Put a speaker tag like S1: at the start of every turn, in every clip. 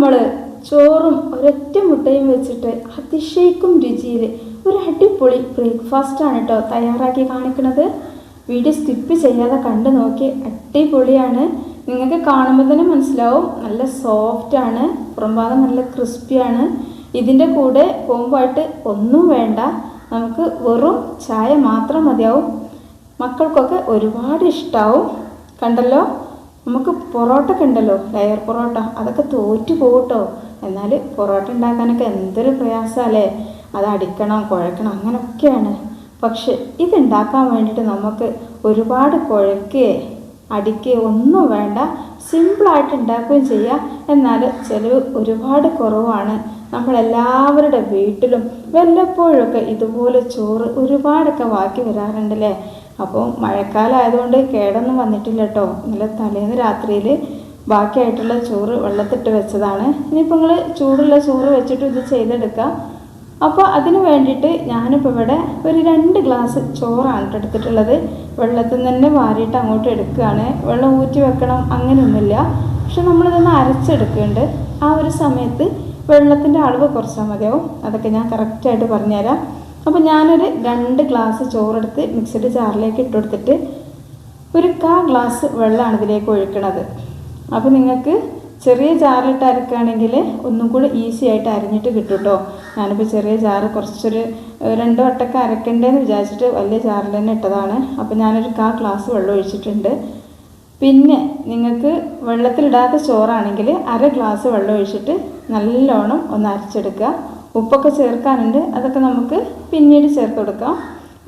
S1: നമ്മൾ ചോറും ഒരൊറ്റ മുട്ടയും വെച്ചിട്ട് അതിശയിക്കും രുചിയിൽ ഒരു അടിപൊളി ബ്രേക്ക്ഫാസ്റ്റാണ് കേട്ടോ തയ്യാറാക്കി കാണിക്കുന്നത് വീഡിയോ സ്കിപ്പ് ചെയ്യാതെ കണ്ടു നോക്കി. അടിപൊളിയാണ്. നിങ്ങൾക്ക് കാണുമ്പോൾ തന്നെ മനസ്സിലാവും. നല്ല സോഫ്റ്റാണ് പുറംഭാഗം നല്ല ക്രിസ്പിയാണ് ഇതിന്റെ കൂടെ പോകുമ്പോഴായിട്ട് ഒന്നും വേണ്ട. നമുക്ക് വെറും ചായ മാത്രം മതിയാവും. മക്കൾക്കൊക്കെ ഒരുപാട് ഇഷ്ടാവും. കണ്ടല്ലോ? നമുക്ക് പൊറോട്ട ഒക്കെ ഉണ്ടല്ലോ ലെയർ പൊറോട്ട അതൊക്കെ തോറ്റു പോകട്ടോ എന്നാൽ പൊറോട്ട ഉണ്ടാക്കാനൊക്കെ എന്തൊരു പ്രയാസമല്ലേ അത് അടിക്കണം കുഴക്കണം അങ്ങനെയൊക്കെയാണ് പക്ഷെ ഇതുണ്ടാക്കാൻ വേണ്ടിയിട്ട് നമുക്ക് ഒരുപാട് കുഴക്കുകയെ അടിക്കുകയോ ഒന്നും വേണ്ട. സിമ്പിളായിട്ട് ഉണ്ടാക്കുകയും ചെയ്യാം. എന്നാൽ ചിലവ് ഒരുപാട് കുറവാണ്. നമ്മളെല്ലാവരുടെ വീട്ടിലും വല്ലപ്പോഴൊക്കെ ഇതുപോലെ ചോറ് ഒരുപാടൊക്കെ ബാക്കി വരാറുണ്ടല്ലേ. അപ്പോൾ മഴക്കാലം ആയതുകൊണ്ട് കേടൊന്നും വന്നിട്ടില്ല കേട്ടോ ഇന്നലെ തലേന്ന് രാത്രിയിൽ ബാക്കിയായിട്ടുള്ള ചോറ് വെള്ളത്തിട്ട് വെച്ചതാണ്. ഇനിയിപ്പോൾ നിങ്ങൾ ചൂടുള്ള ചോറ് വെച്ചിട്ട് ഇത് ചെയ്തെടുക്കാം. അപ്പോൾ അതിന് വേണ്ടിയിട്ട് ഞാനിപ്പോൾ ഇവിടെ ഒരു രണ്ട് ഗ്ലാസ് ചോറാണ് ട്ടോ എടുത്തിട്ടുള്ളത്. വെള്ളത്തിൽ തന്നെ വാരിയിട്ട് അങ്ങോട്ട് എടുക്കുകയാണ്. വെള്ളം ഊറ്റി വെക്കണം അങ്ങനെയൊന്നുമില്ല. പക്ഷെ നമ്മളിതൊന്ന് അരച്ചെടുക്കുന്നുണ്ട്. ആ ഒരു സമയത്ത് വെള്ളത്തിന്റെ അളവ് കുറച്ചാൽ മതിയാവും. അതൊക്കെ ഞാൻ കറക്റ്റായിട്ട് പറഞ്ഞുതരാം. അപ്പോൾ ഞാനൊരു രണ്ട് ഗ്ലാസ് ചോറെടുത്ത് മിക്സഡ് ജാറിലേക്ക് ഇട്ട് കൊടുത്തിട്ട് ഒരു കാ ഗ്ലാസ് വെള്ളമാണ് ഇതിലേക്ക് ഒഴിക്കണത്. അപ്പോൾ നിങ്ങൾക്ക് ചെറിയ ജാറിലിട്ട് അരക്കുകയാണെങ്കിൽ ഒന്നും കൂടി ഈസി ആയിട്ട് അരഞ്ഞിട്ട് കിട്ടും കേട്ടോ ഞാനിപ്പോൾ ചെറിയ ജാറ് കുറച്ചൊരു രണ്ട് വട്ടമൊക്കെ അരക്കണ്ടേന്ന് വിചാരിച്ചിട്ട് വലിയ ജാറിൽ തന്നെ ഇട്ടതാണ്. അപ്പോൾ ഞാനൊരു കാ ഗ്ലാസ് വെള്ളം ഒഴിച്ചിട്ടുണ്ട്. പിന്നെ നിങ്ങൾക്ക് വെള്ളത്തിലിടാത്ത ചോറാണെങ്കിൽ അര ഗ്ലാസ് വെള്ളം ഒഴിച്ചിട്ട് നല്ലോണം ഒന്ന് അരച്ചെടുക്കുക. ഉപ്പൊക്കെ ചേർക്കാനുണ്ട്. അതൊക്കെ നമുക്ക് പിന്നീട് ചേർത്ത് കൊടുക്കാം.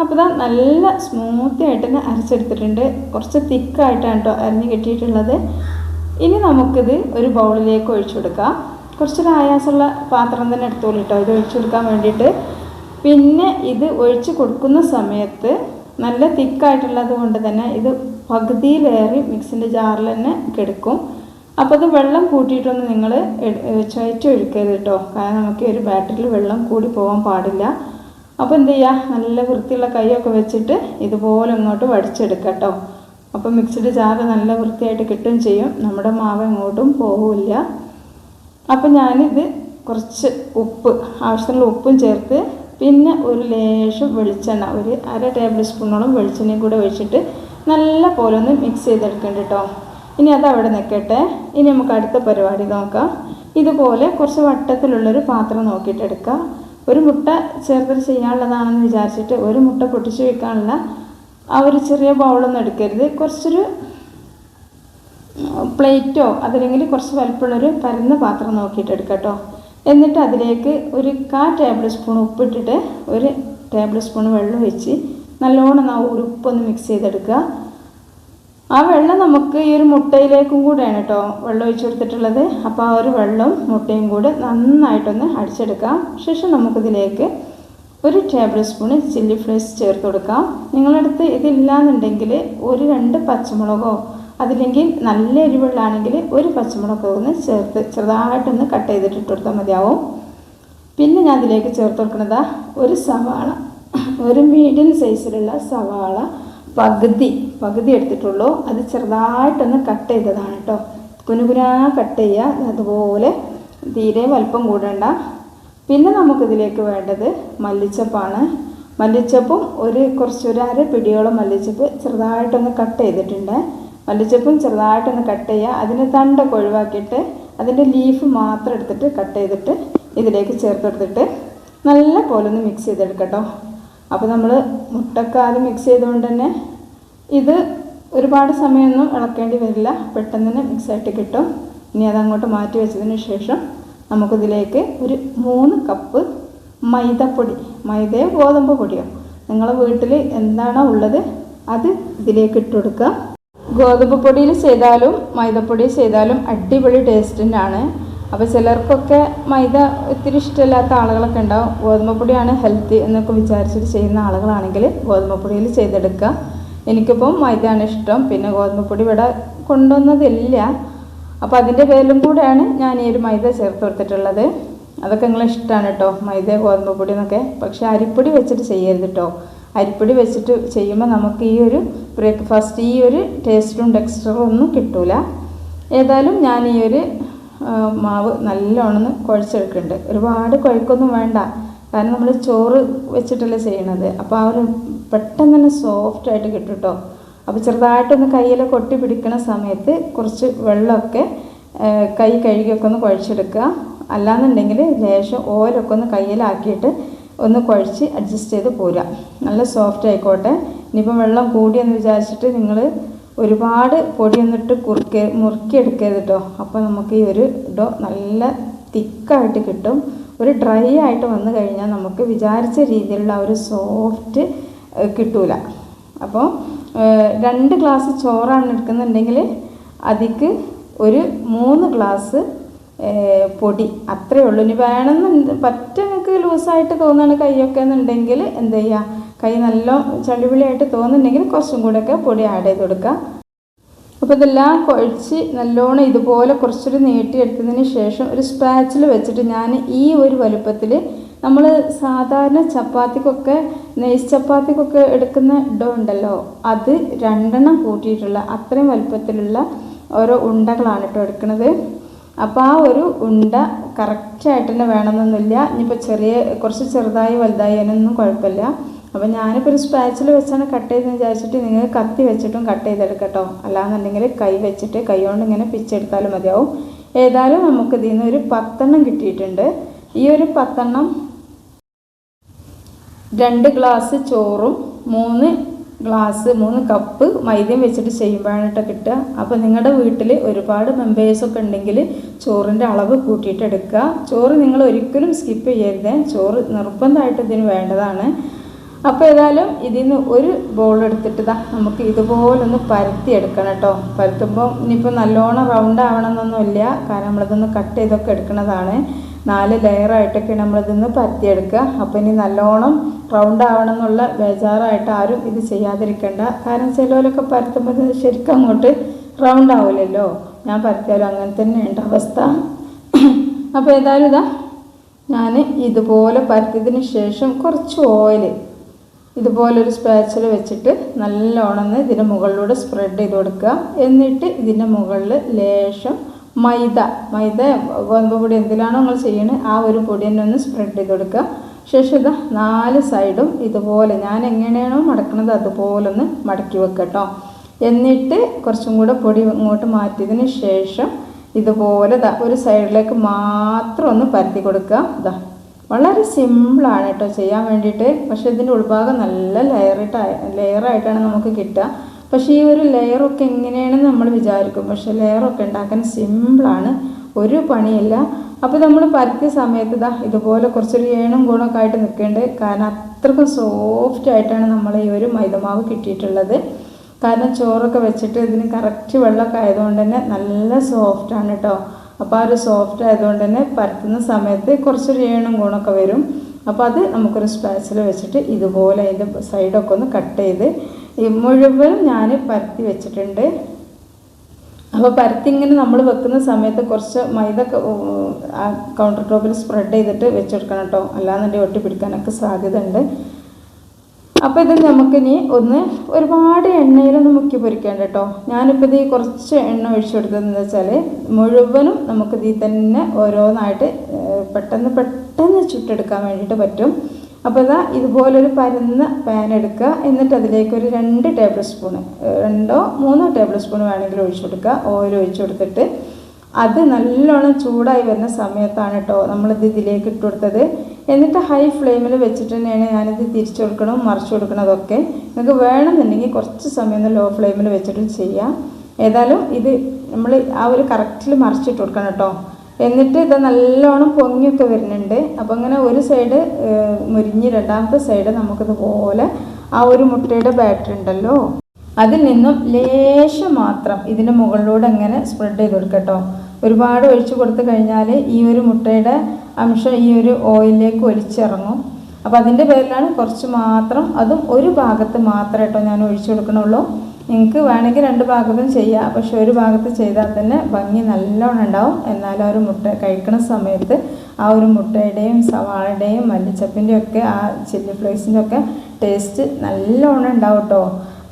S1: അപ്പോൾ ഇതാ നല്ല സ്മൂത്തി ആയിട്ട് തന്നെ അരച്ചെടുത്തിട്ടുണ്ട്. കുറച്ച് തിക്കായിട്ടാണ് കേട്ടോ അരിഞ്ഞ് കെട്ടിയിട്ടുള്ളത്. ഇനി നമുക്കിത് ഒരു ബൗളിലേക്ക് ഒഴിച്ചു കൊടുക്കാം. കുറച്ചൊരു ആയാസമുള്ള പാത്രം തന്നെ എടുത്തോളൂ കേട്ടോ. ഇത് ഒഴിച്ചു കൊടുക്കാൻ വേണ്ടിയിട്ട്. പിന്നെ ഇത് ഒഴിച്ച് കൊടുക്കുന്ന സമയത്ത് നല്ല തിക്കായിട്ടുള്ളത് കൊണ്ട് തന്നെ ഇത് പകുതിയിലേറി മിക്സിന്റെ ജാറിൽ തന്നെ കിടക്കും. അപ്പോൾ അത് വെള്ളം കൂട്ടിയിട്ടൊന്നും നിങ്ങൾ ചുയറ്റി ഒഴിക്കരുത് കേട്ടോ കാരണം നമുക്ക് ഒരു ബാറ്ററിൽ വെള്ളം കൂടി പോകാൻ പാടില്ല. അപ്പോൾ എന്ത് ചെയ്യുക നല്ല വൃത്തിയുള്ള കൈയൊക്കെ വെച്ചിട്ട് ഇതുപോലെ ഇങ്ങോട്ട് വടിച്ചെടുക്കുക കേട്ടോ അപ്പോൾ മിക്സിഡ് ജാറ് നല്ല വൃത്തിയായിട്ട് കിട്ടുകയും ചെയ്യും. നമ്മുടെ മാവ് എങ്ങോട്ടും പോകില്ല അപ്പം ഞാനിത് കുറച്ച് ഉപ്പ് ആവശ്യത്തിനുള്ള ഉപ്പും ചേർത്ത് പിന്നെ ഒരു ലേശം വെളിച്ചെണ്ണ ഒരു അര ടേബിൾ സ്പൂണോളം വെളിച്ചെണ്ണയും കൂടെ ഒഴിച്ചിട്ട് നല്ല പോലെ ഒന്ന് മിക്സ് ചെയ്തെടുക്കണ്ട കേട്ടോ ഇനി അത് അവിടെ നിൽക്കട്ടെ ഇനി നമുക്ക് അടുത്ത പരിപാടി നോക്കാം. ഇതുപോലെ കുറച്ച് വട്ടത്തിലുള്ളൊരു പാത്രം നോക്കിയിട്ട് എടുക്കുക ഒരു മുട്ട ചേർത്തിട്ട് ചെയ്യാനുള്ളതാണെന്ന് വിചാരിച്ചിട്ട് ഒരു മുട്ട പൊട്ടിച്ച് വെക്കാനുള്ള ആ ഒരു ചെറിയ ബൗളൊന്നും എടുക്കരുത്. കുറച്ചൊരു പ്ലേറ്റോ അതല്ലെങ്കിൽ കുറച്ച് വലിപ്പമുള്ളൊരു പരന്ന പാത്രം നോക്കിയിട്ട് എന്നിട്ട് അതിലേക്ക് ഒരു കാ ടേബിൾ സ്പൂൺ ഉപ്പിട്ടിട്ട് ഒരു ടേബിൾ സ്പൂൺ വെള്ളം ഒഴിച്ച് നല്ലോണം ആ ഉരുപ്പൊന്ന് മിക്സ് ചെയ്തെടുക്കുക. ആ വെള്ളം നമുക്ക് ഈ ഒരു മുട്ടയിലേക്കും കൂടെയാണ് കേട്ടോ വെള്ളം ഒഴിച്ചു കൊടുത്തിട്ടുള്ളത്. അപ്പോൾ ആ ഒരു വെള്ളവും മുട്ടയും കൂടെ നന്നായിട്ടൊന്ന് അടിച്ചെടുക്കാം. ശേഷം നമുക്കിതിലേക്ക് ഒരു ടേബിൾ സ്പൂണ് ചില്ലി ഫ്ലേക്സ് ചേർത്ത് കൊടുക്കാം. നിങ്ങളടുത്ത് ഇതില്ലാന്നുണ്ടെങ്കിൽ ഒരു രണ്ട് പച്ചമുളകോ അതില്ലെങ്കിൽ നല്ല എരിവുള്ളാണെങ്കിൽ ഒരു പച്ചമുളകോ ഒന്ന് ചേർത്ത് ചെറുതായിട്ടൊന്ന് കട്ട് ചെയ്തിട്ട് ഇട്ട് കൊടുത്താൽ മതിയാവും. പിന്നെ ഞാൻ ഇതിലേക്ക് ചേർത്ത് കൊടുക്കുന്നത് ഒരു സവാള. ഒരു മീഡിയം സൈസിലുള്ള സവാള. പകുതി പകുതി എടുത്തിട്ടുള്ളൂ. അത് ചെറുതായിട്ടൊന്ന് കട്ട് ചെയ്തതാണ് കേട്ടോ കുനുകുനാ കട്ട് ചെയ്യുക അതുപോലെ തീരെ വലിപ്പം കൂടണ്ട. പിന്നെ നമുക്കിതിലേക്ക് വേണ്ടത് മല്ലിച്ചപ്പാണ്. മല്ലിച്ചപ്പും ഒരു കുറച്ച് ഒരു അര പിടിയോളം മല്ലിച്ചപ്പ് ചെറുതായിട്ടൊന്ന് കട്ട് ചെയ്തിട്ടുണ്ട്. മല്ലിച്ചപ്പും ചെറുതായിട്ടൊന്ന് കട്ട് ചെയ്യുക അതിന് തണ്ടൊക്കെ ഒഴിവാക്കിയിട്ട് അതിന്റെ ലീഫ് മാത്രം എടുത്തിട്ട് കട്ട് ചെയ്തിട്ട് ഇതിലേക്ക് ചേർത്തെടുത്തിട്ട് നല്ല പോലെ ഒന്ന് മിക്സ് ചെയ്തെടുക്കട്ടോ. അപ്പോൾ നമ്മൾ മുട്ടക്കാൽ മിക്സ് ചെയ്തുകൊണ്ട് തന്നെ ഇത് ഒരുപാട് സമയമൊന്നും ഇളക്കേണ്ടി വരില്ല. പെട്ടെന്ന് തന്നെ മിക്സായിട്ട് കിട്ടും. ഇനി അതങ്ങോട്ട് മാറ്റി വെച്ചതിന് ശേഷം നമുക്കിതിലേക്ക് ഒരു മൂന്ന് കപ്പ് മൈദപ്പൊടി മൈദയോ ഗോതമ്പ് പൊടിയോ നിങ്ങളെ വീട്ടിൽ എന്താണോ ഉള്ളത് അത് ഇതിലേക്ക് ഇട്ട് കൊടുക്കുക. ഗോതമ്പ് പൊടിയിൽ ചെയ്താലും മൈദപ്പൊടി ചെയ്താലും അടിപൊളി ടേസ്റ്റിന്റെ തന്നെയാണ് അപ്പോൾ ചിലർക്കൊക്കെ മൈദ ഒത്തിരി ഇഷ്ടമില്ലാത്ത ആളുകളൊക്കെ ഉണ്ടാവും. ഗോതമ്പ് പൊടിയാണ് ഹെൽത്തി എന്നൊക്കെ വിചാരിച്ചിട്ട് ചെയ്യുന്ന ആളുകളാണെങ്കിൽ ഗോതമ്പ് പൊടിയിൽ ചെയ്തെടുക്കുക. എനിക്കിപ്പം മൈദയാണ് ഇഷ്ടം. പിന്നെ ഗോതമ്പ് പൊടി ഇവിടെ കൊണ്ടുവന്നതില്ല. അപ്പോൾ അതിന്റെ പേരിലും കൂടെയാണ് ഞാൻ ഈ ഒരു മൈദ ചേർത്ത് കൊടുത്തിട്ടുള്ളത്. അതൊക്കെ നിങ്ങൾ ഇഷ്ടമാണ് കേട്ടോ. മൈദ ഗോതമ്പ് പൊടി എന്നൊക്കെ. പക്ഷേ അരിപ്പൊടി വെച്ചിട്ട് ചെയ്യരുത് കേട്ടോ. അരിപ്പൊടി വെച്ചിട്ട് ചെയ്യുമ്പോൾ നമുക്ക് ഈ ഒരു ബ്രേക്ക്ഫാസ്റ്റ് ഈ ഒരു ടേസ്റ്റും ടെക്സ്ചറും ഒന്നും കിട്ടൂല. ഏതായാലും ഞാൻ ഈ ഒരു മാവ് നല്ലോണമെന്ന് കുഴച്ചെടുക്കുന്നുണ്ട് ഒരുപാട് കുഴക്കൊന്നും വേണ്ട. കാരണം നമ്മൾ ചോറ് വെച്ചിട്ടല്ലേ ചെയ്യണത്. അപ്പോൾ ആ ഒരു പെട്ടെന്ന് തന്നെ സോഫ്റ്റായിട്ട് കിട്ടും കേട്ടോ അപ്പോൾ ചെറുതായിട്ടൊന്ന് കയ്യിൽ കൊട്ടി പിടിക്കുന്ന സമയത്ത് കുറച്ച് വെള്ളമൊക്കെ കൈ കഴുകിയൊക്കെ ഒന്ന് കുഴച്ചെടുക്കുക. അല്ലാന്നുണ്ടെങ്കിൽ ലേശം ഓയിലൊക്കെ ഒന്ന് കയ്യിലാക്കിയിട്ട് ഒന്ന് കുഴച്ച് അഡ്ജസ്റ്റ് ചെയ്ത് പോരുക. നല്ല സോഫ്റ്റ് ആയിക്കോട്ടെ. ഇനിയിപ്പം വെള്ളം കൂടിയെന്ന് വിചാരിച്ചിട്ട് നിങ്ങൾ ഒരുപാട് പൊടി പൊടിയൊന്നിട്ട് കുറുക്കി മുറുക്കിയെടുക്കരുത് കേട്ടോ അപ്പോൾ നമുക്ക് ഈ ഒരു ഡോ നല്ല തിക്കായിട്ട് കിട്ടും. ഒരു ഡ്രൈ ആയിട്ട് വന്നു കഴിഞ്ഞാൽ നമുക്ക് വിചാരിച്ച രീതിയിലുള്ള ഒരു സോഫ്റ്റ് കിട്ടൂല. അപ്പോൾ രണ്ട് ഗ്ലാസ് ചോറാണ് എടുക്കുന്നുണ്ടെങ്കിൽ അതിക്ക് ഒരു മൂന്ന് ഗ്ലാസ് പൊടി. അത്രയേ ഉള്ളൂ. ഇനി വേണമെന്ന് പറ്റ നിങ്ങൾക്ക് ലൂസായിട്ട് തോന്നുകയാണ് കൈയൊക്കെ എന്നുണ്ടെങ്കിൽ എന്ത് ചെയ്യുക കൈ നല്ല ചളിപിളിയായിട്ട് തോന്നുന്നുണ്ടെങ്കിൽ കുറച്ചും കൂടെയൊക്കെ പൊടി ആഡ് ചെയ്ത് കൊടുക്കുക. അപ്പോൾ ഇതെല്ലാം കുഴച്ച് നല്ലോണം ഇതുപോലെ കുറച്ചൊരു നീട്ടിയെടുത്തതിന് ശേഷം ഒരു സ്പാച്ചിൽ വെച്ചിട്ട് ഞാൻ ഈ ഒരു വലുപ്പത്തിൽ നമ്മൾ സാധാരണ ചപ്പാത്തിക്കൊക്കെ നെയ്സ് ചപ്പാത്തിക്കൊക്കെ എടുക്കുന്ന ഡോ ഉണ്ടല്ലോ അത് രണ്ടെണ്ണം കൂട്ടിയിട്ടുള്ള അത്രയും വലുപ്പത്തിലുള്ള ഓരോ ഉണ്ടകളാണ് കേട്ടോ എടുക്കുന്നത്. അപ്പോൾ ആ ഒരു ഉണ്ട കറക്റ്റായിട്ട് തന്നെ വേണമെന്നൊന്നുമില്ല. ഇനിയിപ്പോൾ ചെറിയ കുറച്ച് ചെറുതായി വലുതായി അതിനൊന്നും കുഴപ്പമില്ല. അപ്പോൾ ഞാനിപ്പോൾ ഒരു സ്പാച്ചിൽ വെച്ചാണ് കട്ട് ചെയ്തെന്ന് വിചാരിച്ചിട്ട് നിങ്ങൾ കത്തി വെച്ചിട്ടും കട്ട് ചെയ്തെടുക്കട്ടോ. അല്ലാന്നുണ്ടെങ്കിൽ കൈ വെച്ചിട്ട് കൈ കൊണ്ട് ഇങ്ങനെ പിച്ചെടുത്താലും മതിയാവും. ഏതായാലും നമുക്ക് ഇതിൽ നിന്ന് ഒരു പത്തെണ്ണം കിട്ടിയിട്ടുണ്ട്. ഈ ഒരു പത്തെണ്ണം രണ്ട് ഗ്ലാസ് ചോറും മൂന്ന് ഗ്ലാസ് മൂന്ന് കപ്പ് മൈദയും വെച്ചിട്ട് ചെയ്യുമ്പോഴാണ് കേട്ടോ കിട്ടുക. അപ്പോൾ നിങ്ങളുടെ വീട്ടിൽ ഒരുപാട് മെമ്പേഴ്സൊക്കെ ഉണ്ടെങ്കിൽ ചോറിന്റെ അളവ് കൂട്ടിയിട്ട് എടുക്കുക. ചോറ് നിങ്ങൾ ഒരിക്കലും സ്കിപ്പ് ചെയ്യരുത്. ചോറ് നിർബന്ധമായിട്ട് ഇതിന് വേണ്ടതാണ്. അപ്പോൾ ഏതായാലും ഇതിൽ നിന്ന് ഒരു ബോൾ എടുത്തിട്ട് ദാ നമുക്ക് ഇതുപോലൊന്ന് പരത്തി എടുക്കണം കേട്ടോ പരത്തുമ്പോൾ ഇനിയിപ്പോൾ നല്ലോണം റൗണ്ട് ആവണമെന്നൊന്നുമില്ല കാരണം നമ്മളിതൊന്ന് കട്ട് ചെയ്തൊക്കെ എടുക്കുന്നതാണ് നാല് ലെയറായിട്ടൊക്കെയാണ് നമ്മളിതൊന്ന് പരത്തിയെടുക്കുക. അപ്പോൾ ഇനി നല്ലോണം റൗണ്ട് ആവണം എന്നുള്ള ബേജാറായിട്ട് ആരും ഇത് ചെയ്യാതിരിക്കേണ്ട. കാരണം ചിലവരൊക്കെ പരത്തുമ്പോൾ ശരിക്കും അങ്ങോട്ട് റൗണ്ട് ആവില്ലല്ലോ ഞാൻ പരത്തിയാലും അങ്ങനെ തന്നെ തന്നെയുണ്ട് അവസ്ഥ. അപ്പോൾ ഏതായാലും ഇതാ ഞാൻ ഇതുപോലെ പരത്തിയതിന് ശേഷം കുറച്ച് ഓയിൽ ഇതുപോലൊരു സ്പാച്ചിൽ വെച്ചിട്ട് നല്ലോണം ഇതിന്റെ മുകളിലൂടെ സ്പ്രെഡ് ചെയ്ത് കൊടുക്കുക. എന്നിട്ട് ഇതിന്റെ മുകളിൽ ലേശം മൈദ. മൈദ ഗോതമ്പ് പൊടി എന്തിലാണോ നിങ്ങൾ ചെയ്യുന്നത് ആ ഒരു പൊടി തന്നെ ഒന്ന് സ്പ്രെഡ് ചെയ്ത് കൊടുക്കുക. ശേഷം ഇത് നാല് സൈഡും ഇതുപോലെ ഞാൻ എങ്ങനെയാണോ മടക്കുന്നത് അതുപോലെ ഒന്ന് മടക്കി വെക്കട്ടോ എന്നിട്ട് കുറച്ചും കൂടെ പൊടി ഇങ്ങോട്ട് മാറ്റിയതിന് ശേഷം ഇതുപോലെ ദാ ഒരു സൈഡിലേക്ക് മാത്രം ഒന്ന് പരത്തി കൊടുക്കുക. ഇതാ വളരെ സിമ്പിളാണ് കേട്ടോ ചെയ്യാൻ വേണ്ടിയിട്ട്. പക്ഷേ ഇതിന്റെ ഉൾഭാഗം നല്ല ലെയറിട്ടായി ലെയറായിട്ടാണ് നമുക്ക് കിട്ടുക. പക്ഷേ ഈ ഒരു ലെയറൊക്കെ എങ്ങനെയാണെന്ന് നമ്മൾ വിചാരിക്കും. പക്ഷേ ലെയറൊക്കെ ഉണ്ടാക്കാൻ സിമ്പിളാണ് ഒരു പണിയില്ല. അപ്പോൾ നമ്മൾ പരത്തിയ സമയത്ത് ഇതാ ഇതുപോലെ കുറച്ചൊരു ഏണും ഗുണമൊക്കെ ആയിട്ട് നിൽക്കേണ്ടത് കാരണം അത്രക്കും സോഫ്റ്റ് ആയിട്ടാണ് നമ്മൾ ഈ ഒരു മൈദമാവ് കിട്ടിയിട്ടുള്ളത്. കാരണം ചോറൊക്കെ വെച്ചിട്ട് ഇതിന് കറക്റ്റ് വെള്ളമൊക്കെ ആയതുകൊണ്ട് തന്നെ നല്ല സോഫ്റ്റാണ് കേട്ടോ അപ്പോൾ ആ ഒരു സോഫ്റ്റ് ആയതുകൊണ്ട് തന്നെ പരത്തുന്ന സമയത്ത് കുറച്ചൊരു ഏണും ഗുണമൊക്കെ വരും. അപ്പോൾ അത് നമുക്കൊരു സ്പാച്ചിൽ വെച്ചിട്ട് ഇതുപോലെ അതിന്റെ സൈഡൊക്കെ ഒന്ന് കട്ട് ചെയ്ത് മുഴുവൻ ഞാൻ പരത്തി വെച്ചിട്ടുണ്ട്. അപ്പോൾ പരത്തി ഇങ്ങനെ നമ്മൾ വെക്കുന്ന സമയത്ത് കുറച്ച് മൈദ കൗണ്ടർ ടോപ്പിൽ സ്പ്രെഡ് ചെയ്തിട്ട് വെച്ചെടുക്കണം കേട്ടോ. അല്ലാന്നുണ്ടെങ്കിൽ ഒട്ടി പിടിക്കാനൊക്കെ സാധ്യത ഉണ്ട് അപ്പോൾ ഇത് നമുക്കിനി ഒന്ന് ഒരുപാട് എണ്ണയിലൊന്നും മുക്കി പൊരിക്കേണ്ട കേട്ടോ ഞാനിപ്പോൾ ഇത് കുറച്ച് എണ്ണ ഒഴിച്ചു കൊടുത്തതെന്ന് വെച്ചാൽ മുഴുവനും നമുക്ക് ഇതിൽ തന്നെ ഓരോന്നായിട്ട് പെട്ടെന്ന് പെട്ടെന്ന് ചുട്ടെടുക്കാൻ വേണ്ടിയിട്ട് പറ്റും. അപ്പോൾ ഇതാ ഇതുപോലൊരു പരന്ന പാൻ എടുക്കുക. എന്നിട്ട് അതിലേക്ക് ഒരു രണ്ട് ടേബിൾ സ്പൂണ് രണ്ടോ മൂന്നോ ടേബിൾ സ്പൂൺ വേണമെങ്കിൽ ഒഴിച്ചു കൊടുക്കുക. ഓയിൽ ഒഴിച്ചു കൊടുത്തിട്ട് അത് നല്ലോണം ചൂടായി വരുന്ന സമയത്താണ് കേട്ടോ നമ്മളിത് ഇതിലേക്ക് ഇട്ട് കൊടുത്തത്. എന്നിട്ട് ഹൈ ഫ്ലെയിമിൽ വെച്ചിട്ട് തന്നെയാണ് ഞാനിത് തിരിച്ചു കൊടുക്കണം മറിച്ചു കൊടുക്കണതൊക്കെ. നിങ്ങൾക്ക് വേണമെന്നുണ്ടെങ്കിൽ കുറച്ച് സമയം ലോ ഫ്ലെയിമിൽ വെച്ചിട്ട് ചെയ്യാം. ഏതായാലും ഇത് നമ്മൾ ആ ഒരു കറക്റ്റിൽ മറിച്ചിട്ട് കൊടുക്കണം കേട്ടോ. എന്നിട്ട് ഇത് നല്ലോണം പൊങ്ങിയൊക്കെ വരുന്നുണ്ട്. അപ്പോൾ അങ്ങനെ ഒരു സൈഡ് മുരിഞ്ഞ് രണ്ടാമത്തെ സൈഡ് നമുക്കിതുപോലെ ആ ഒരു മുട്ടയുടെ ബാറ്ററി ഉണ്ടല്ലോ. അതിൽ നിന്നും ലേശം മാത്രം ഇതിന്റെ മുകളിലൂടെ അങ്ങനെ സ്പ്രെഡ് ചെയ്ത് കൊടുക്കട്ടോ ഒരുപാട് ഒഴിച്ചു കൊടുത്തു കഴിഞ്ഞാൽ ഈ ഒരു മുട്ടയുടെ അംശം ഈ ഒരു ഓയിലിലേക്ക് ഒലിച്ചിറങ്ങും. അപ്പോൾ അതിന്റെ പേരിലാണ് കുറച്ച് മാത്രം അതും ഒരു ഭാഗത്ത് മാത്രമേ കേട്ടോ ഞാൻ ഒഴിച്ചു കൊടുക്കണുള്ളൂ. നിങ്ങൾക്ക് വേണമെങ്കിൽ രണ്ട് ഭാഗത്തും ചെയ്യാം പക്ഷെ ഒരു ഭാഗത്ത് ചെയ്താൽ തന്നെ ഭംഗി നല്ലോണം ഉണ്ടാവും. എന്നാലും ആ ഒരു മുട്ട കഴിക്കണ സമയത്ത് ആ ഒരു മുട്ടയുടെയും സവാളയുടെയും മല്ലിച്ചപ്പിന്റെയും ഒക്കെ ആ ചില്ലി ഫ്ലേക്സിന്റെ ഒക്കെ ടേസ്റ്റ് നല്ലോണം ഉണ്ടാവും കേട്ടോ.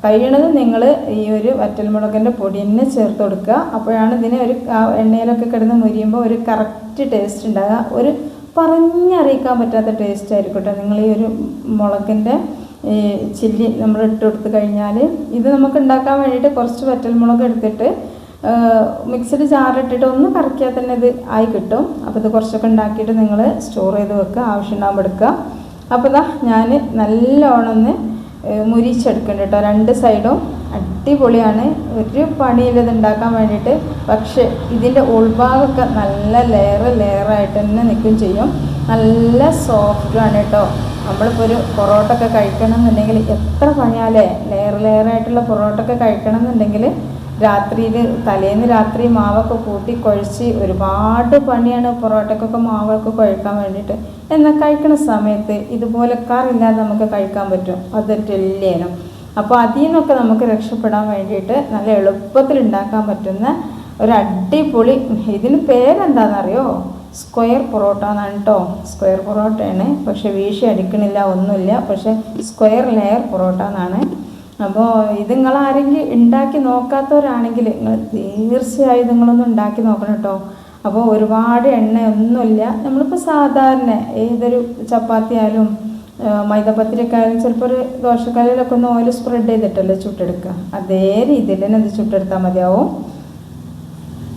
S1: കഴിയണത് നിങ്ങൾ ഈ ഒരു വറ്റൽമുളകിന്റെ പൊടി തന്നെ ചേർത്ത് കൊടുക്കുക. അപ്പോഴാണ് ഇതിനെ ഒരു എണ്ണയിലൊക്കെ കിടന്ന് മുരിയുമ്പോൾ ഒരു കറക്റ്റ് ടേസ്റ്റ് ഉണ്ടാകുക ഒരു പറഞ്ഞറിയിക്കാൻ പറ്റാത്ത ടേസ്റ്റ് ആയിരിക്കും കേട്ടോ നിങ്ങൾ ഈ ഒരു മുളകിന്റെ ഈ ചില്ലി നമ്മൾ ഇട്ട് കൊടുത്ത് കഴിഞ്ഞാൽ ഇത് നമുക്ക് ഉണ്ടാക്കാൻ വേണ്ടിയിട്ട് കുറച്ച് വറ്റൽമുളക് എടുത്തിട്ട് മിക്സിഡ് ജാറിട്ടിട്ട് ഒന്ന് കറക്കിയാൽ തന്നെ ഇത് ആയി കിട്ടും. അപ്പോൾ ഇത് കുറച്ചൊക്കെ ഉണ്ടാക്കിയിട്ട് നിങ്ങൾ സ്റ്റോർ ചെയ്ത് വെക്കുക. ആവശ്യമുണ്ടാകുമ്പോൾ എടുക്കുക. അപ്പോൾ ഇതാ ഞാൻ നല്ലോണം ഒന്ന് മുരിച്ചെടുക്കുന്നുണ്ട് കേട്ടോ രണ്ട് സൈഡും അടിപൊളിയാണ്. ഒരു പണിയില്ല ഉണ്ടാക്കാൻ വേണ്ടിയിട്ട്. പക്ഷേ ഇതിന്റെ ഉൾഭാഗമൊക്കെ നല്ല ലെയർ ലെയറായിട്ട് തന്നെ നിൽക്കും ചെയ്യും. നല്ല സോഫ്റ്റുമാണ് കേട്ടോ നമ്മളിപ്പോൾ ഒരു പൊറോട്ട ഒക്കെ കഴിക്കണം എന്നുണ്ടെങ്കിൽ എത്ര പണിയാലേ? ലെയർ ലെയറായിട്ടുള്ള പൊറോട്ട ഒക്കെ കഴിക്കണം എന്നുണ്ടെങ്കിൽ രാത്രിയിൽ തലേന്ന് രാത്രി മാവൊക്കെ കൂട്ടി കുഴച്ച് ഒരുപാട് പണിയാണ് പൊറോട്ടക്കൊക്കെ മാവൊക്കെ കുഴക്കാൻ വേണ്ടിയിട്ട്. എന്നാൽ കഴിക്കുന്ന സമയത്ത് ഇതുപോലെ കറില്ലാതെ നമുക്ക് കഴിക്കാൻ പറ്റും. അതൊരു അതൊറ്റല്ലേനും അപ്പോൾ അതിൽ നിന്നൊക്കെ നമുക്ക് രക്ഷപ്പെടാൻ വേണ്ടിയിട്ട് നല്ല എളുപ്പത്തിൽ ഉണ്ടാക്കാൻ പറ്റുന്ന ഒരു അടിപൊളി ഇതിന് പേരെന്താണെന്നറിയോ സ്ക്വയർ പൊറോട്ട എന്നാണ് കേട്ടോ സ്ക്വയർ പൊറോട്ടയാണ്. പക്ഷേ വീശി അടിക്കണില്ല ഒന്നുമില്ല. പക്ഷേ സ്ക്വയർ ലെയർ പൊറോട്ട എന്നാണ് അപ്പോൾ ഇത് നിങ്ങൾ ആരെങ്കിലും ഉണ്ടാക്കി നോക്കാത്തവരാണെങ്കിൽ നിങ്ങൾ തീർച്ചയായും നിങ്ങളൊന്ന് ഉണ്ടാക്കി നോക്കണം കേട്ടോ അപ്പോൾ ഒരുപാട് എണ്ണയൊന്നുമില്ല നമ്മളിപ്പോൾ സാധാരണ ഏതൊരു ചപ്പാത്തി ആയാലും മൈദപ്പത്തിരിയൊക്കെ ആയാലും ചിലപ്പോൾ ഒരു ദോശക്കല്ലിലൊക്കെ ഒന്ന് ഓയിൽ സ്പ്രെഡ് ചെയ്തിട്ടല്ലേ ചുട്ടെടുക്കുക അതേ രീതിയിൽ തന്നെ ഇത് ചുട്ടെടുത്താൽ മതിയാവും.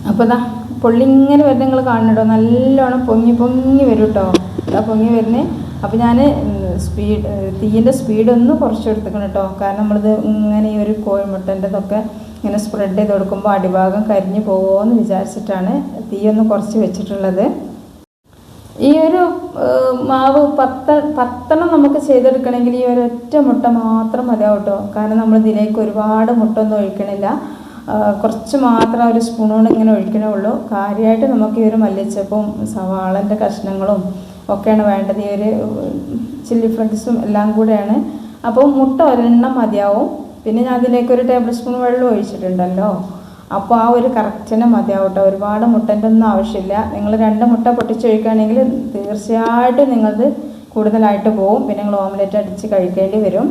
S1: അപ്പോൾ ഇതാ പൊള്ളിങ്ങനെ വരുന്ന നിങ്ങൾ കാണുന്നുണ്ടോ നല്ലോണം പൊങ്ങി പൊങ്ങി വരും കേട്ടോ ഇതാ പൊങ്ങി വരുന്നേ. അപ്പോൾ ഞാൻ സ്പീഡ് തീയിന്റെ സ്പീഡ് ഒന്ന് കുറച്ചെടുത്തേക്കണം കേട്ടോ. കാരണം നമ്മളിത് ഇങ്ങനെ ഈ ഒരു കോഴിമുട്ടന്റെതൊക്കെ ഇങ്ങനെ സ്പ്രെഡ് ചെയ്ത് കൊടുക്കുമ്പോൾ അടിഭാഗം കരിഞ്ഞു പോകുമോ എന്ന് വിചാരിച്ചിട്ടാണ് തീയൊന്ന് കുറച്ച് വെച്ചിട്ടുള്ളത്. ഈ ഒരു മാവ് പത്ത പത്തെണ്ണം നമുക്ക് ചെയ്തെടുക്കണമെങ്കിൽ ഈ ഒരു ഒറ്റ മുട്ട മാത്രം മതിയാവും കേട്ടോ. കാരണം നമ്മൾ ഇതിലേക്ക് ഒരുപാട് മുട്ട ഒന്നും ഒഴിക്കണില്ല കുറച്ച് മാത്രം ഒരു സ്പൂൺ ഇങ്ങനെ ഒഴിക്കണേ ഉള്ളൂ. കാര്യമായിട്ട് നമുക്ക് ഈ ഒരു മല്ലിച്ചപ്പും സവാളന്റെ കഷ്ണങ്ങളും ഒക്കെയാണ് വേണ്ടത്. ഈ ഒരു ചില്ലി ഫ്ലക്സും എല്ലാം കൂടെയാണ്. അപ്പോൾ മുട്ട ഒരെണ്ണം മതിയാവും. പിന്നെ ഞാൻ അതിലേക്ക് ഒരു ടേബിൾ സ്പൂൺ വെള്ളം ഒഴിച്ചിട്ടുണ്ടല്ലോ. അപ്പോൾ ആ ഒരു കറക്റ്റിന് മതിയാവും കേട്ടോ. ഒരുപാട് മുട്ടന്റെ ഒന്നും ആവശ്യമില്ല. നിങ്ങൾ രണ്ട് മുട്ട പൊട്ടിച്ചൊഴിക്കുകയാണെങ്കിൽ തീർച്ചയായിട്ടും നിങ്ങളത് കൂടുതലായിട്ട് പോകും പിന്നെ നിങ്ങൾ ഓംലെറ്റ് അടിച്ച് കഴിക്കേണ്ടി വരും.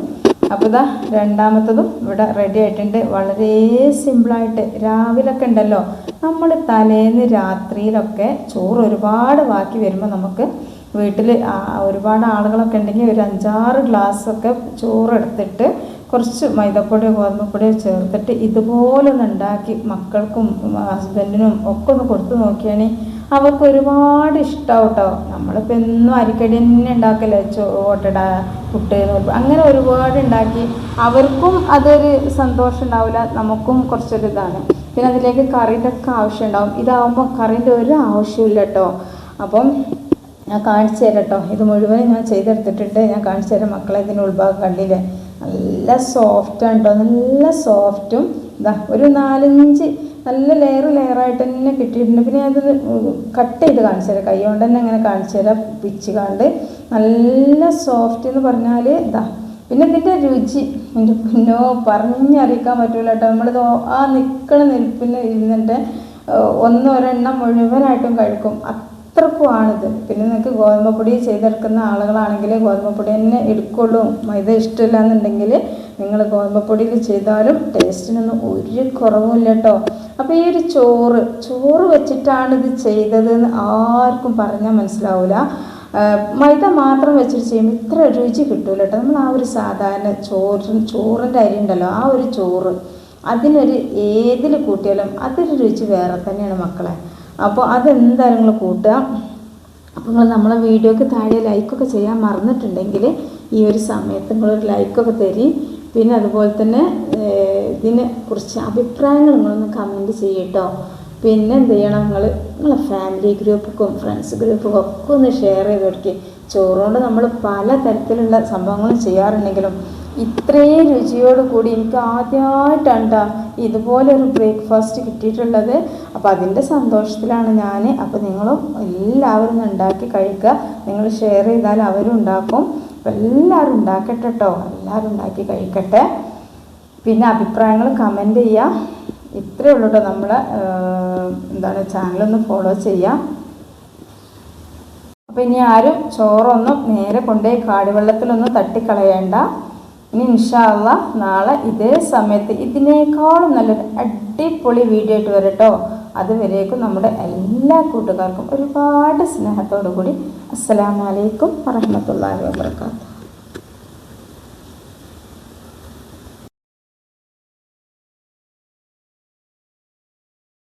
S1: അപ്പോൾ ഇതാ രണ്ടാമത്തതും ഇവിടെ റെഡി ആയിട്ടുണ്ട്. വളരെ സിമ്പിളായിട്ട് രാവിലൊക്കെ ഉണ്ടല്ലോ. നമ്മൾ തലേന്ന് രാത്രിയിലൊക്കെ ചോറ് ഒരുപാട് ബാക്കി വരുമ്പോൾ നമുക്ക് വീട്ടിൽ ഒരുപാട് ആളുകളൊക്കെ ഉണ്ടെങ്കിൽ ഒരു അഞ്ചാറ് ഗ്ലാസ്സൊക്കെ ചോറെടുത്തിട്ട് കുറച്ച് മൈദപ്പൊടിയോ ഗോതമ്പൊടിയോ ചേർത്തിട്ട് ഇതുപോലെ ഒന്ന് ഉണ്ടാക്കി മക്കൾക്കും ഹസ്ബൻഡിനും ഒക്കെ ഒന്ന് കൊടുത്തു നോക്കിയാണെങ്കിൽ അവർക്ക് ഒരുപാട് ഇഷ്ടമാവും കേട്ടോ നമ്മളിപ്പോൾ എന്നും അരിക്കടി തന്നെ ഉണ്ടാക്കല്ലേ? ചോട്ടട പുട്ട് അങ്ങനെ ഒരുപാട് ഉണ്ടാക്കി അവർക്കും അതൊരു സന്തോഷം ഉണ്ടാവില്ല. നമുക്കും കുറച്ചൊരു ഇതാണ്. പിന്നെ അതിലേക്ക് കറിന്റെ ഒക്കെ ആവശ്യം ഉണ്ടാവും. ഇതാവുമ്പോൾ കറിന്റെ ഒരു ആവശ്യമില്ല കേട്ടോ അപ്പം ഞാൻ കാണിച്ചു തരാം കേട്ടോ ഇത് മുഴുവൻ ഞാൻ ചെയ്തെടുത്തിട്ടുണ്ട്. ഞാൻ കാണിച്ചു തരാം മക്കളെ ഇതിന് ഉൾഭാഗം കണ്ടില്ലേ നല്ല സോഫ്റ്റാണ് കേട്ടോ നല്ല സോഫ്റ്റും ഇതാ ഒരു നാലഞ്ച് നല്ല ലെയർ ലെയറായിട്ട് തന്നെ കിട്ടിയിട്ടുണ്ട്. പിന്നെ അത് കട്ട് ചെയ്ത് കാണിച്ചു തരാം. കൈ കൊണ്ട് തന്നെ അങ്ങനെ കാണിച്ചു തരാം. പിച്ച് കണ്ട് നല്ല സോഫ്റ്റ് എന്ന് പറഞ്ഞാൽ ഇതാ പിന്നെ ഇതിന്റെ രുചി. എന്റെ പിന്നോ പറഞ്ഞറിയിക്കാൻ പറ്റില്ല കേട്ടോ നമ്മളിത് ആ നിൽക്കണ നിൽപ്പിന് ഇരുന്നിട്ട് ഒന്നൊരെണ്ണം മുഴുവനായിട്ടും കഴിക്കും. അത്രക്കും ആണിത് പിന്നെ നിങ്ങൾക്ക് ഗോതമ്പ് പൊടി ചെയ്തെടുക്കുന്ന ആളുകളാണെങ്കിൽ ഗോതമ്പ് പൊടി തന്നെ എടുക്കുള്ളൂ. മൈദ ഇഷ്ടമില്ല എന്നുണ്ടെങ്കിൽ നിങ്ങൾ ഗോതമ്പ് പൊടിയിൽ ചെയ്താലും ടേസ്റ്റിനൊന്നും ഒരു കുറവുമില്ല കേട്ടോ അപ്പോൾ ഈ ഒരു ചോറ് ചോറ് വെച്ചിട്ടാണ് ഇത് ചെയ്തതെന്ന് ആർക്കും പറഞ്ഞാൽ മനസ്സിലാവില്ല മൈദ മാത്രം വെച്ചിട്ട് ചെയ്യുമ്പോൾ ഇത്ര രുചി കിട്ടൂല കേട്ടോ നമ്മൾ ആ ഒരു സാധാരണ ചോറ് ചോറിന്റെ അരി ഉണ്ടല്ലോ ആ ഒരു ചോറ് അതിനൊരു ഏതിൽ കൂട്ടിയാലും അതൊരു രുചി വേറെ തന്നെയാണ് മക്കളെ. അപ്പോൾ അതെന്തായാലും നിങ്ങൾ കൂട്ടുക. അപ്പോൾ നിങ്ങൾ നമ്മളെ വീഡിയോക്ക് താഴെ ലൈക്കൊക്കെ ചെയ്യാൻ മറന്നിട്ടുണ്ടെങ്കിൽ ഈ ഒരു സമയത്ത് നിങ്ങളൊരു ലൈക്കൊക്കെ തരി. പിന്നെ അതുപോലെ തന്നെ ഇതിനെ കുറിച്ച് അഭിപ്രായങ്ങൾ നിങ്ങളൊന്ന് കമന്റ് ചെയ്യട്ടോ. പിന്നെ എന്ത് ചെയ്യണം നിങ്ങൾ നിങ്ങളെ ഫാമിലി ഗ്രൂപ്പുക്കും ഫ്രണ്ട്സ് ഗ്രൂപ്പുക്കും ഒക്കെ ഒന്ന് ഷെയർ ചെയ്ത് കൊടുക്കുക ചോറുകൊണ്ട് നമ്മൾ പല തരത്തിലുള്ള സംഭവങ്ങളും ചെയ്യാറുണ്ടെങ്കിലും ഇത്രയും രുചിയോട് കൂടി എനിക്ക് ആദ്യമായിട്ടാണ് ഇതുപോലൊരു ഇതുപോലെ ബ്രേക്ക്ഫാസ്റ്റ് കിട്ടിയിട്ടുള്ളത്. അപ്പോൾ അതിന്റെ സന്തോഷത്തിലാണ് ഞാൻ അപ്പോൾ നിങ്ങളും എല്ലാവരും ഉണ്ടാക്കി കഴിക്കുക. നിങ്ങൾ ഷെയർ ചെയ്താൽ അവരും ഉണ്ടാക്കും. എല്ലാവരും ഉണ്ടാക്കട്ടെ കേട്ടോ എല്ലാവരും ഉണ്ടാക്കി കഴിക്കട്ടെ. പിന്നെ അഭിപ്രായങ്ങൾ കമന്റ് ചെയ്യുക ഇത്രയേ ഉള്ളൂ കേട്ടോ നമ്മളെ എന്താണ് ചാനലൊന്ന് ഫോളോ ചെയ്യാം. അപ്പോൾ ഇനി ആരും ചോറൊന്നും നേരെ കൊണ്ടുപോയി കാടിവെള്ളത്തിലൊന്നും തട്ടിക്കളയണ്ട. ഇനി ഇൻഷാല്ല നാളെ ഇതേ സമയത്ത് ഇതിനേക്കാളും നല്ലൊരു അടിപൊളി വീഡിയോ ആയിട്ട് വരട്ടോ അതുവരേക്കും നമ്മുടെ എല്ലാ കൂട്ടുകാർക്കും ഒരുപാട് സ്നേഹത്തോടു കൂടി അസ്സലാമലൈക്കും വറഹമത്തല്ലാ വാബർക്കാത്തു